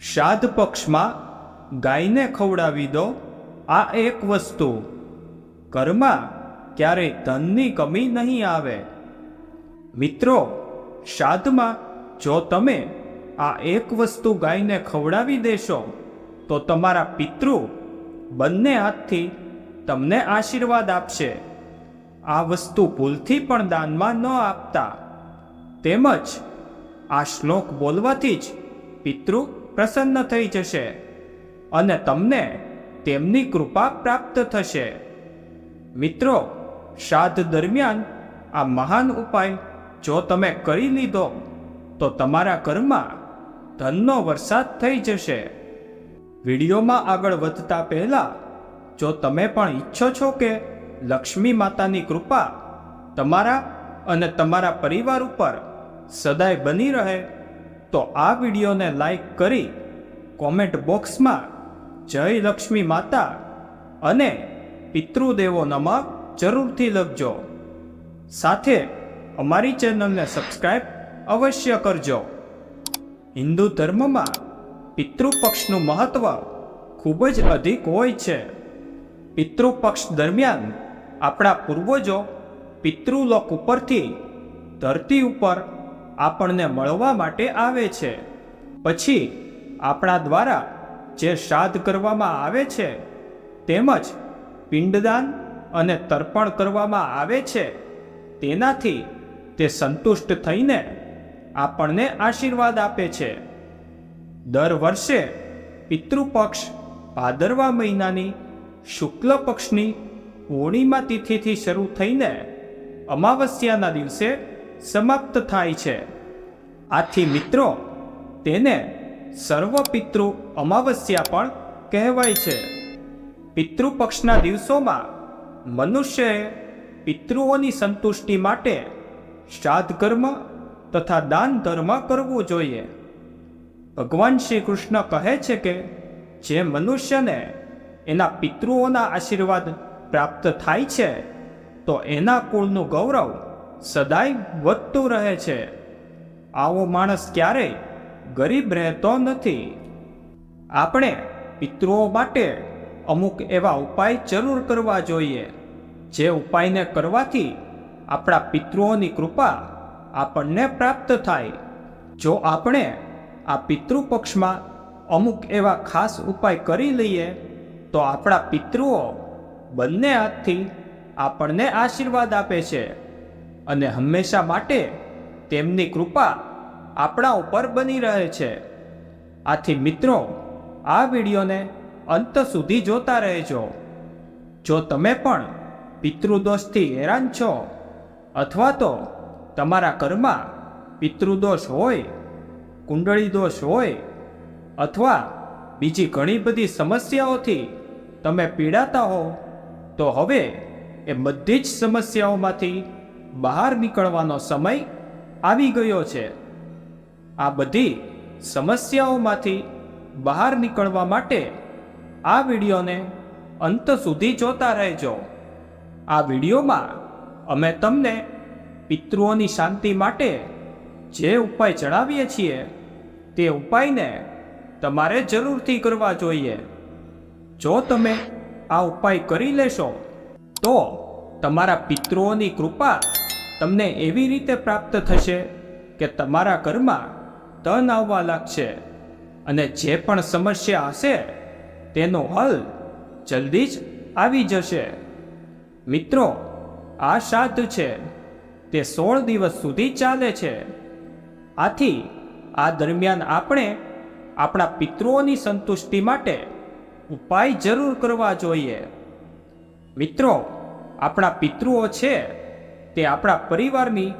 શ્રાદ્ધ પક્ષમાં ગાયને ખવડાવી દો, આ એક વસ્તુ. ઘરમાં ક્યારેય ધનની કમી નહીં આવે. મિત્રો, શ્રાદ્ધમાં જો તમે આ એક વસ્તુ ગાયને ખવડાવી દેશો, તો તમારા પિતૃ બંને હાથથી તમને આશીર્વાદ આપશે. આ વસ્તુ ભૂલથી પણ દાનમાં ન આપતા. તેમજ આ શ્લોક બોલવાથી જ પિતૃ પ્રસન્ન થઈ જશે અને તમને તેમની કૃપા પ્રાપ્ત થશે. મિત્રો, શ્રાદ્ધ દરમિયાન આ મહાન ઉપાય જો તમે કરી લીધો, તો તમારા ઘરમાં ધનનો વરસાદ થઈ જશે. વિડીયોમાં આગળ વધતા પહેલાં, જો તમે પણ ઈચ્છો છો કે લક્ષ્મી માતાની કૃપા તમારા અને તમારા પરિવાર ઉપર સદાય બની રહે તો આ વિડીયોને લાઈક કરી કોમેન્ટ બોક્સમાં જય લક્ષ્મી માતા અને પિતૃદેવો નમઃ જરૂરથી લખજો. સાથે અમારી ચેનલને સબસ્ક્રાઈબ અવશ્ય કરજો. હિન્દુ ધર્મમાં પિતૃપક્ષનું મહત્વ ખૂબ જ અધિક હોય છે. પિતૃપક્ષ દરમિયાન આપણા પૂર્વજો પિતૃલોક ઉપરથી ધરતી ઉપર આપણને મળવા માટે આવે છે. પછી આપણા દ્વારા જે શ્રાદ્ધ કરવામાં આવે છે, તેમજ પિંડદાન અને તર્પણ કરવામાં આવે છે, તેનાથી તે સંતુષ્ટ થઈને આપણને આશીર્વાદ આપે છે. દર વર્ષે પિતૃપક્ષ ભાદરવા મહિનાની શુક્લ પક્ષની પૂર્ણિમા તિથિથી શરૂ થઈને અમાવસ્યાના દિવસે સમાપ્ત થાય છે. આથી મિત્રો, તેને સર્વ પિતૃ અમાવસ્યા પણ કહેવાય છે. પિતૃપક્ષના દિવસોમાં મનુષ્યએ પિતૃઓની સંતુષ્ટિ માટે શ્રાદ્ધ કર્મ તથા દાન ધર્મ કરવું જોઈએ. ભગવાન શ્રી કૃષ્ણ કહે છે કે, જે મનુષ્યને એના પિતૃઓના આશીર્વાદ પ્રાપ્ત થાય છે, તો એના કુળનું ગૌરવ સદાય વધતું રહે છે. આવો માણસ ક્યારેય ગરીબ રહેતો નથી. આપણે પિતૃઓ માટે અમુક એવા ઉપાય જરૂર કરવા જોઈએ. જે ઉપાયને કરવાથી આપણા પિતૃઓની કૃપા આપણને પ્રાપ્ત થાય. જો આપણે આ પિતૃપક્ષમાં અમુક એવા ખાસ ઉપાય કરી લઈએ, તો આપણા પિતૃઓ બંને હાથથી આપણને આશીર્વાદ આપે છે. અને હંમેશા માટે તેમની કૃપા આપણા ઉપર બની રહે છે. આથી મિત્રો, આ વિડીયોને અંત સુધી જોતા રહેજો. જો તમે પણ પિતૃદોષથી હેરાન છો અથવા તો તમારા ઘરમાં પિતૃદોષ હોય, કુંડળી દોષ હોય અથવા બીજી ઘણી બધી સમસ્યાઓથી તમે પીડાતા હો, તો હવે એ બધી જ સમસ્યાઓમાંથી બહાર નીકળવાનો સમય આવી ગયો છે. આ બધી સમસ્યાઓમાંથી બહાર નીકળવા માટે આ વિડીયોને અંત સુધી જોતા રહેજો. આ વિડીયોમાં અમે તમને પિતૃઓની શાંતિ માટે જે ઉપાય જણાવીએ છીએ તે ઉપાયને તમારે જરૂરથી કરવા જોઈએ. જો તમે આ ઉપાય કરી લેશો, તો તમારા પિતૃઓની કૃપા તમને એવી રીતે પ્રાપ્ત થશે કે તમારા ઘરમાં તન આવવા લાગશે અને જે પણ સમસ્યા હશે, તેનો હલ જલ્દી જ આવી જશે. મિત્રો, આ શ્રાદ્ધ છે, તે સોળ દિવસ સુધી ચાલે છે. આથી આ દરમિયાન આપણે આપણા પિતૃઓની સંતુષ્ટિ માટે ઉપાય જરૂર કરવા જોઈએ. મિત્રો, આપણા પિતૃઓ છે તે આપણા પરિવારની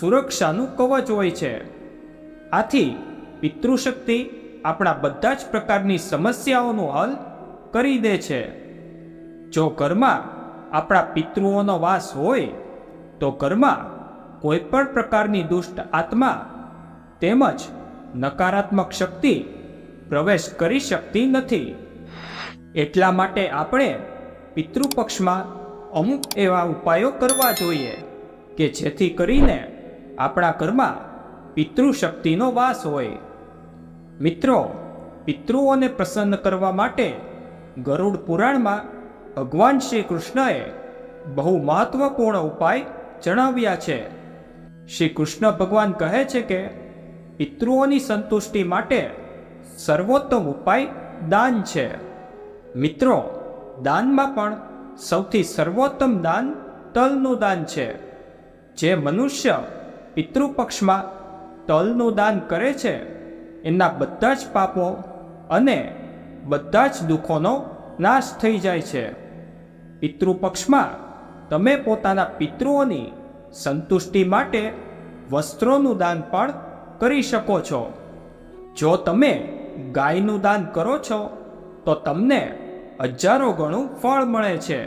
સુરક્ષાનું કવચ હોય છે. આથી પિતૃશક્તિ આપણા બધા જ પ્રકારની સમસ્યાઓનો હલ કરી દે છે. જો ઘરમાં આપણા પિતૃઓનો વાસ હોય, તો ઘરમાં કોઈ પણ પ્રકારની દુષ્ટ આત્મા તેમજ નકારાત્મક શક્તિ પ્રવેશ કરી શકતી નથી. એટલા માટે આપણે પિતૃપક્ષમાં અમુક એવા ઉપાયો કરવા જોઈએ. કે જેથી કરીને આપણા ઘરમાં પિતૃશક્તિનો વાસ હોય. મિત્રો, પિતૃઓને પ્રસન્ન કરવા માટે ગરુડ પુરાણમાં ભગવાન શ્રી કૃષ્ણએ બહુ મહત્વપૂર્ણ ઉપાય જણાવ્યા છે. શ્રી કૃષ્ણ ભગવાન કહે છે કે, પિતૃઓની સંતુષ્ટિ માટે સર્વોત્તમ ઉપાય દાન છે. મિત્રો, દાનમાં પણ સૌથી સર્વોત્તમ દાન તલનું દાન છે. જે મનુષ્ય પિતૃપક્ષમાં તલનું દાન કરે છે, એના બધા જ પાપો અને બધા જ દુઃખોનો નાશ થઈ જાય છે. પિતૃપક્ષમાં તમે પોતાના પિતૃઓની સંતુષ્ટિ માટે વસ્ત્રોનું દાન પણ કરી શકો છો. જો તમે ગાયનું દાન કરો છો, તો તમને હજારો ગણું ફળ મળે છે.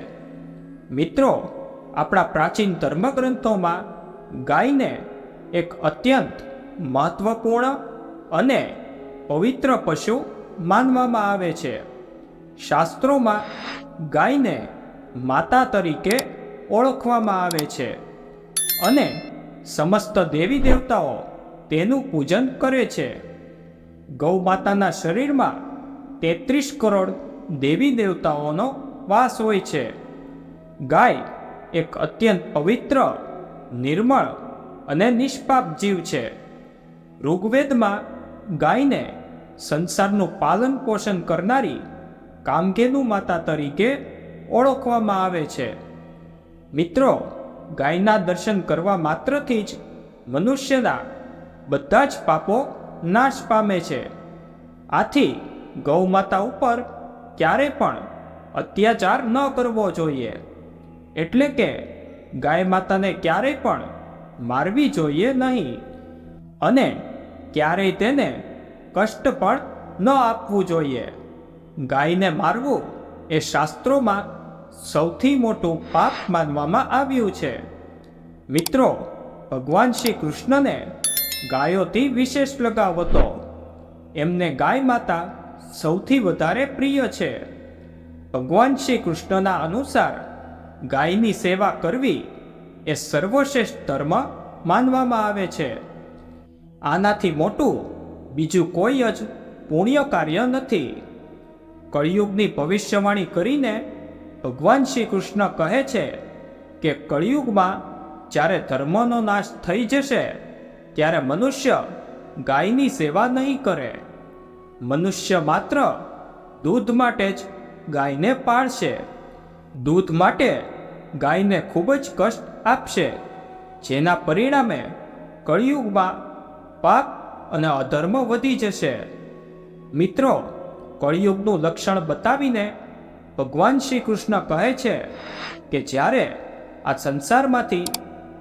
મિત્રો આપણા પ્રાચીન ધર્મગ્રંથોમાં ગાયને એક અત્યંત મહત્વપૂર્ણ અને પવિત્ર પશુ માનવામાં આવે છે. શાસ્ત્રોમાં ગાયને માતા તરીકે ઓળખવામાં આવે છે અને સમસ્ત દેવી દેવતાઓ તેનું પૂજન કરે છે. ગૌ માતાના શરીરમાં તેત્રીસ કરોડ દેવી દેવતાઓનો વાસ હોય છે. ગાય એક અત્યંત પવિત્ર, નિર્મળ અને નિષ્પાપ જીવ છે. ઋગ્વેદમાં ગાયને સંસારનું પાલન પોષણ કરનારી કામધેનુ માતા તરીકે ઓળખવામાં આવે છે. મિત્રો, ગાયના દર્શન કરવા માત્રથી જ મનુષ્યના બધા જ પાપો નાશ પામે છે. આથી ગૌ માતા ઉપર ક્યારે પણ અત્યાચાર ન કરવો જોઈએ. એટલે કે ગાય માતાને ક્યારેય પણ મારવી જોઈએ નહીં. અને ક્યારેય તેને કષ્ટ પણ ન આપવું જોઈએ. ગાયને મારવું એ શાસ્ત્રોમાં સૌથી મોટું પાપ માનવામાં આવ્યું છે. મિત્રો, ભગવાન શ્રી કૃષ્ણને ગાયોથી વિશેષ લગાવ હતો. એમને ગાય માતા સૌથી વધારે પ્રિય છે. ભગવાન શ્રી કૃષ્ણના અનુસાર ગાયની સેવા કરવી એ સર્વશ્રેષ્ઠ ધર્મ માનવામાં આવે છે. આનાથી મોટું બીજું કોઈ જ પુણ્ય કાર્ય નથી. કળિયુગની ભવિષ્યવાણી કરીને ભગવાન શ્રી કૃષ્ણ કહે છે કે કળિયુગમાં જ્યારે ધર્મનો નાશ થઈ જશે, ત્યારે મનુષ્ય ગાયની સેવા નહીં કરે. મનુષ્ય માત્ર દૂધ માટે જ ગાયને પાળશે. દૂધ માટે ગાયને ખૂબ જ કષ્ટ આપશે, જેના પરિણામે કળિયુગમાં પાપ અને અધર્મ વધી જશે. મિત્રો, કળિયુગનું લક્ષણ બતાવીને ભગવાન શ્રી કૃષ્ણ કહે છે કે જ્યારે આ સંસારમાંથી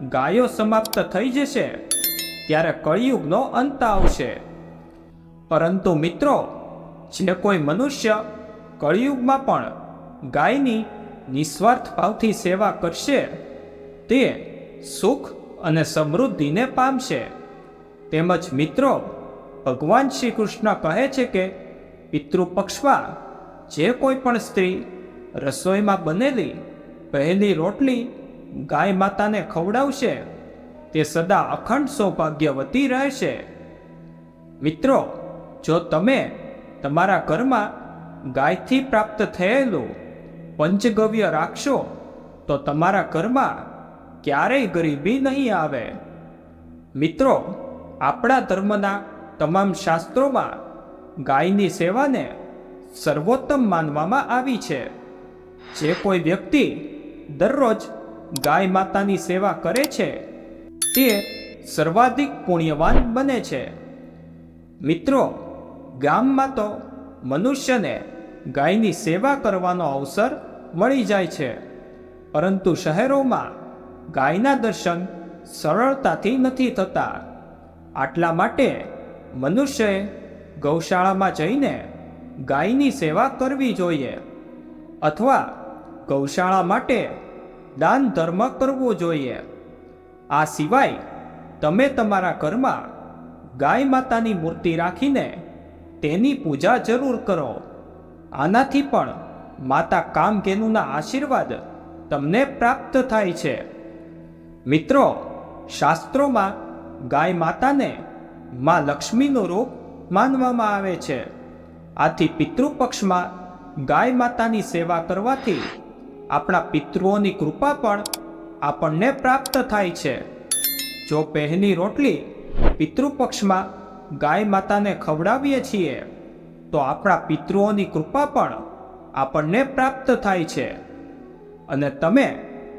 ગાયો સમાપ્ત થઈ જશે, ત્યારે કળિયુગનો અંત આવશે. પરંતુ મિત્રો, જે કોઈ મનુષ્ય કળિયુગમાં પણ ગાયની નિસ્વાર્થ ભાવથી સેવા કરશે, તે સુખ અને સમૃદ્ધિને પામશે. તેમજ મિત્રો, ભગવાન શ્રી કૃષ્ણ કહે છે કે, પિતૃપક્ષમાં જે કોઈ પણ સ્ત્રી રસોઈમાં બનેલી પહેલી રોટલી ગાય માતાને ખવડાવશે, તે સદા અખંડ સૌભાગ્યવતી રહેશે. મિત્રો, જો તમે તમારા ઘરમાં ગાયથી પ્રાપ્ત થયેલું પંચગવ્ય રાખશો, તો તમારા ઘરમાં ક્યારેય ગરીબી નહીં આવે. મિત્રો, આપણા ધર્મના તમામ શાસ્ત્રોમાં ગાયની સેવાને સર્વોત્તમ માનવામાં આવી છે. જે કોઈ વ્યક્તિ દરરોજ ગાય માતાની સેવા કરે છે, તે સર્વાધિક પુણ્યવાન બને છે. મિત્રો, ગામમાં તો મનુષ્યને ગાયની સેવા કરવાનો અવસર મળી જાય છે. પરંતુ શહેરોમાં ગાયના દર્શન સરળતાથી નથી થતા. આટલા માટે મનુષ્યએ ગૌશાળામાં જઈને ગાયની સેવા કરવી જોઈએ અથવા ગૌશાળા માટે દાન ધર્મ કરવો જોઈએ. આ સિવાય તમે તમારા ઘરમાં ગાય માતાની મૂર્તિ રાખીને તેની પૂજા જરૂર કરો. આનાથી પણ માતા કામકેનુના આશીર્વાદ તમને પ્રાપ્ત થાય છે. મિત્રો, શાસ્ત્રોમાં ગાય માતાને માં લક્ષ્મીનું રૂપ માનવામાં આવે છે. આથી પિતૃપક્ષમાં ગાય માતાની સેવા કરવાથી આપણા પિતૃઓની કૃપા પણ આપણને પ્રાપ્ત થાય છે. જો પહેલી રોટલી પિતૃપક્ષમાં ગાય માતાને ખવડાવીએ છીએ, તો આપણા પિતૃઓની કૃપા પણ આપણને પ્રાપ્ત થાય છે. અને તમે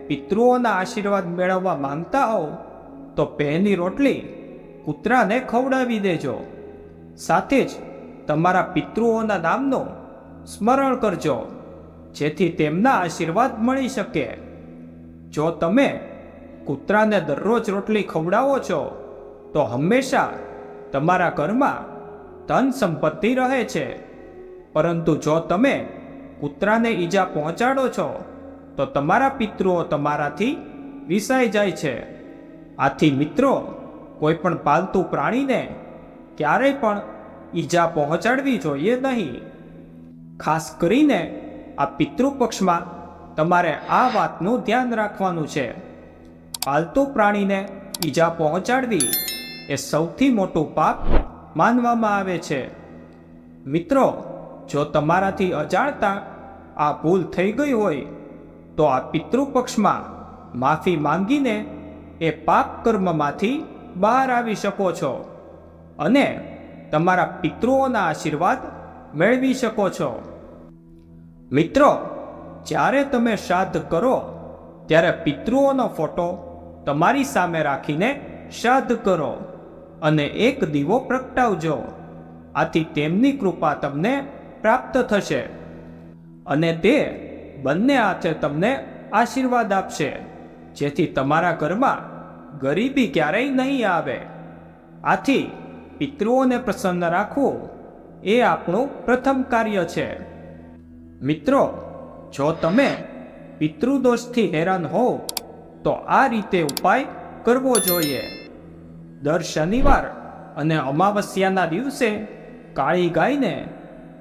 પિતૃઓના આશીર્વાદ મેળવવા માંગતા હો તો પહેલી રોટલી કૂતરાને ખવડાવી દેજો. સાથે જ તમારા પિતૃઓના નામનું સ્મરણ કરજો, જેથી તેમના આશીર્વાદ મળી શકે. જો તમે કૂતરાને દરરોજ રોટલી ખવડાવો છો, તો હંમેશા તમારા ઘરમાં ધન સંપત્તિ રહે છે. પરંતુ જો તમે કૂતરાને ઈજા પહોંચાડો છો, તો તમારા પિતૃઓ તમારાથી વિસાઈ જાય છે. આથી મિત્રો, કોઈ પણ પાલતુ પ્રાણીને ક્યારેય પણ ઈજા પહોંચાડવી જોઈએ નહીં. ખાસ કરીને આ પિતૃપક્ષમાં તમારે આ વાતનું ધ્યાન રાખવાનું છે. પાલતુ પ્રાણીને ઈજા પહોંચાડવી એ સૌથી મોટું પાપ માનવામાં આવે છે. મિત્રો જો તમારાથી અજાણતા આ ભૂલ થઈ ગઈ હોય, તો આ પિતૃપક્ષમાં માફી માંગીને એ પાપ કર્મમાંથી બહાર આવી શકો છો અને તમારા પિતૃઓના આશીર્વાદ મેળવી શકો છો. મિત્રો, જ્યારે તમે શ્રાદ્ધ કરો, ત્યારે પિતૃઓનો ફોટો તમારી સામે રાખીને શ્રાદ્ધ કરો અને એક દીવો પ્રગટાવજો. આથી તેમની કૃપા તમને પ્રાપ્ત થશે અને તે બંને હાથે તમને આશીર્વાદ આપશે, જેથી તમારા ઘરમાં ગરીબી ક્યારેય નહીં આવે. આથી પિતૃઓને પ્રસન્ન રાખવું એ આપણું પ્રથમ કાર્ય છે. મિત્રો, જો તમે પિતૃદોષથી હેરાન હોવ, તો આ રીતે ઉપાય કરવો જોઈએ. દર શનિવાર અને અમાવસ્યાના દિવસે કાળી ગાયને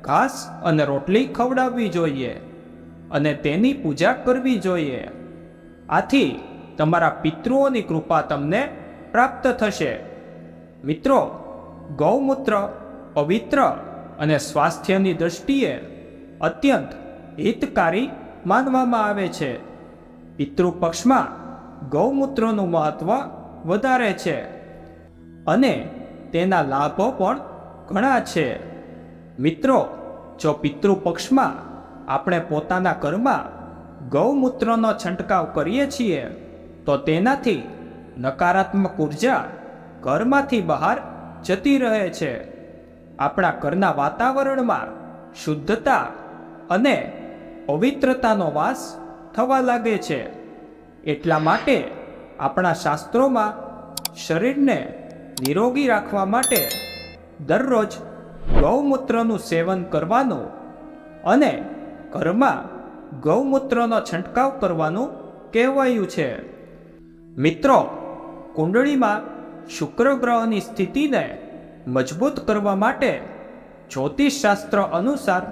ઘાસ અને રોટલી ખવડાવવી જોઈએ અને તેની પૂજા કરવી જોઈએ. આથી તમારા પિતૃઓની કૃપા તમને પ્રાપ્ત થશે. મિત્રો, ગૌમૂત્ર પવિત્ર અને સ્વાસ્થ્યની દૃષ્ટિએ અત્યંત હિતકારી માનવામાં આવે છે. પિતૃપક્ષમાં ગૌમૂત્રનું મહત્ત્વ વધારે છે અને તેના લાભો પણ ઘણા છે. મિત્રો જો પિતૃપક્ષમાં આપણે પોતાના ઘરમાં ગૌમૂત્રનો છંટકાવ કરીએ છીએ, તો તેનાથી નકારાત્મક ઊર્જા ઘરમાંથી બહાર જતી રહે છે. આપણા ઘરના વાતાવરણમાં શુદ્ધતા અને પવિત્રતાનો વાસ થવા લાગે છે. એટલા માટે આપણા શાસ્ત્રોમાં શરીરને નિરોગી રાખવા માટે દરરોજ ગૌમૂત્રનું સેવન કરવાનું અને ઘરમાં ગૌમૂત્રનો છંટકાવ કરવાનું કહેવાયું છે. મિત્રો, કુંડળીમાં શુક્ર ગ્રહની સ્થિતિને મજબૂત કરવા માટે જ્યોતિષશાસ્ત્ર અનુસાર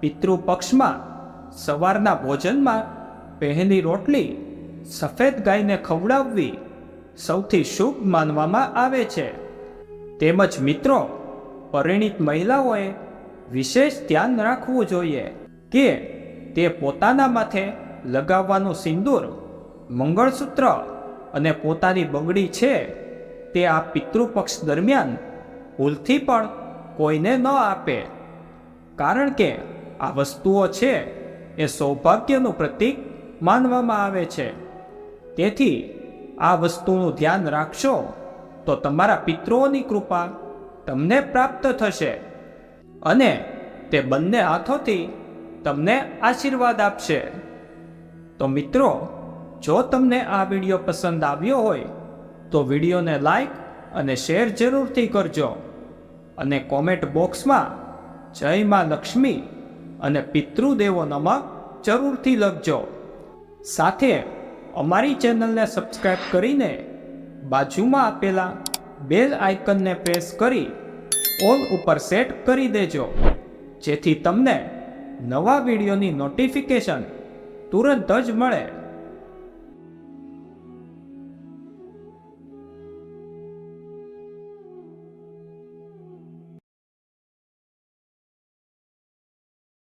પિતૃપક્ષમાં સવારના ભોજનમાં પહેલી રોટલી સફેદ ગાયને ખવડાવવી સૌથી શુભ માનવામાં આવે છે. તેમજ મિત્રો પરિણીત મહિલાઓએ વિશેષ ધ્યાન રાખવું જોઈએ કે તે પોતાના માથે લગાવવાનું સિંદૂર, મંગળસૂત્ર અને પોતાની બંગડી છે તે આ પિતૃપક્ષ દરમિયાન ભૂલથી પણ કોઈને ન આપે. કારણ કે આ વસ્તુઓ છે એ સૌભાગ્યનું પ્રતીક માનવામાં આવે છે. તેથી આ વસ્તુનું ધ્યાન રાખશો તો તમારા પિતૃઓની કૃપા તમને પ્રાપ્ત થશે. અને તે બંને હાથોથી તમને આશીર્વાદ આપશે. તો મિત્રો, જો તમને આ વીડિયો પસંદ આવ્યો હોય, તો વિડીયોને લાઈક અને શેર જરૂરથી કરજો. અને કોમેન્ટ બોક્સમાં જય માં લક્ષ્મી અને પિતૃદેવો નમઃ જરૂરથી લખજો. સાથે અમારી ચેનલને સબસ્ક્રાઈબ કરીને બાજુમાં આપેલા બેલ આઇકનને પ્રેસ કરી ઓલ ઉપર સેટ કરી દેજો. જેથી તમને નવા વિડીયોની નોટિફિકેશન તુરંત જ મળે.